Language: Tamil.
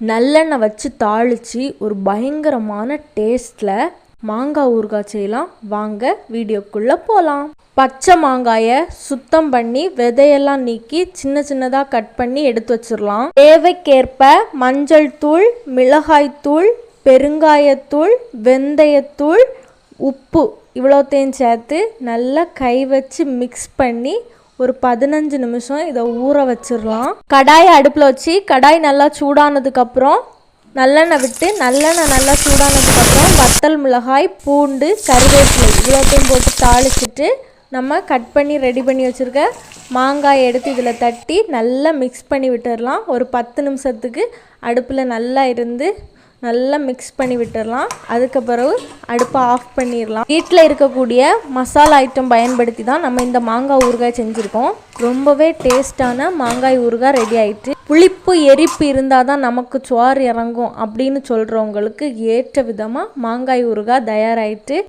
நல்லெண்ணெய் வச்சு தாளித்து ஒரு பயங்கரமான டேஸ்ட்டில் மாங்காய் ஊறுகாய் செய்யலாம். வாங்க வீடியோக்குள்ளே போகலாம் பச்சை மாங்காயை சுத்தம் பண்ணி விதையெல்லாம் நீக்கி சின்ன சின்னதாக கட் பண்ணி எடுத்து வச்சிடலாம் தேவைக்கேற்ப மஞ்சள் தூள் மிளகாய்த்தூள் பெருங்காயத்தூள் வெந்தயத்தூள் உப்பு இவ்வளோத்தையும் சேர்த்து நல்லா கை வச்சு மிக்ஸ் பண்ணி ஒரு பதினஞ்சு நிமிஷம் இதை ஊற வச்சிடலாம். கடாயை அடுப்பில் வச்சு கடாய் நல்லா சூடானதுக்கப்புறம் நல்லெண்ணெய் விட்டு நல்லெண்ணெய் நல்லா சூடானதுக்கப்புறம் வத்தல் மிளகாய் பூண்டு கருவேப்பிலை இவ்வளோத்தையும் போட்டு தாளிச்சிட்டு நம்ம கட் பண்ணி ரெடி பண்ணி வச்சுருக்க மாங்காய் எடுத்து இதில் தட்டி நல்லா மிக்ஸ் பண்ணி விட்டுடலாம். ஒரு பத்து நிமிஷத்துக்கு அடுப்பில் நல்லா இருந்து நல்லா மிக்ஸ் பண்ணி விட்டுடலாம் அதுக்கு பிறகு அடுப்பை ஆஃப் பண்ணிடலாம் வீட்டில் இருக்கக்கூடிய மசாலா ஐட்டம் பயன்படுத்தி தான் நம்ம இந்த மாங்காய் ஊறுகாய் செஞ்சுருக்கோம். ரொம்பவே டேஸ்டான மாங்காய் ஊறுகாய் ரெடி ஆயிட்டு புளிப்பு எரிப்பு இருந்தால் தான் நமக்கு சோறு இறங்கும் அப்படின்னு சொல்கிறவங்களுக்கு ஏற்ற விதமாக மாங்காய் ஊறுகாய் தயாராகிட்டு